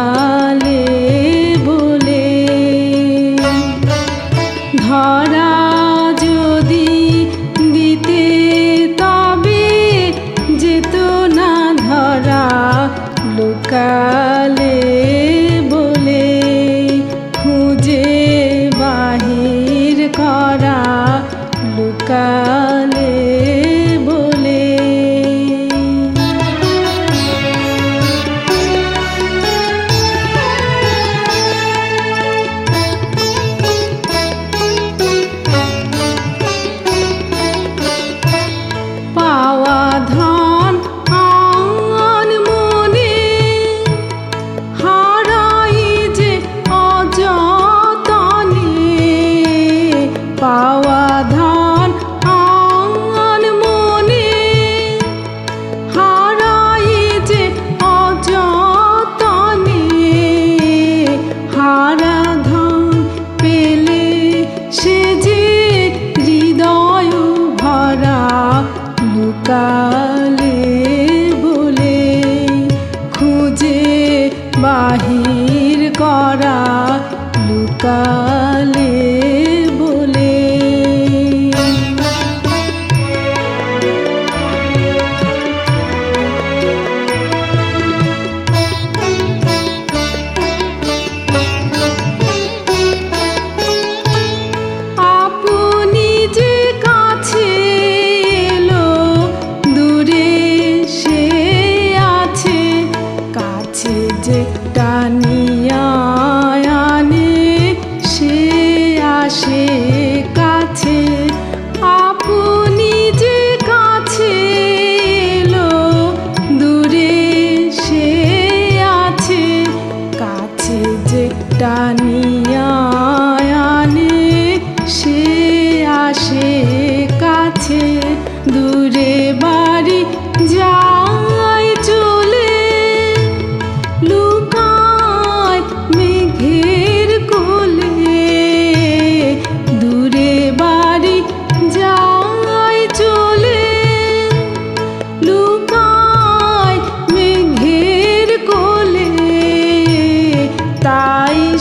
হারালে বলে, ধরা যদি দিতে তবে যেত না ধরা, লুকালে বলে, খুঁজে বাহির করা, লুকা কালে বলে খুঁজে বাহির করা লুকা tick-tock.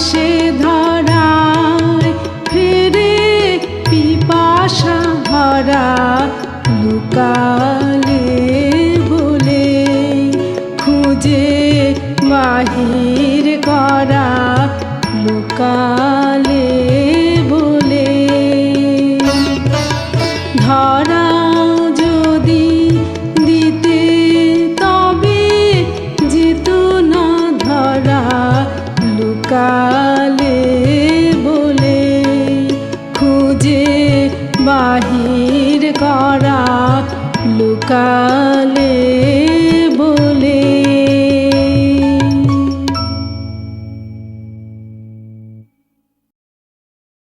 সে ধরায় ফেরে পিপাসা ভরা লুকালে বলে খুঁজে বাহির করা লুকালে বলে ধরা বাহির করা লুকালে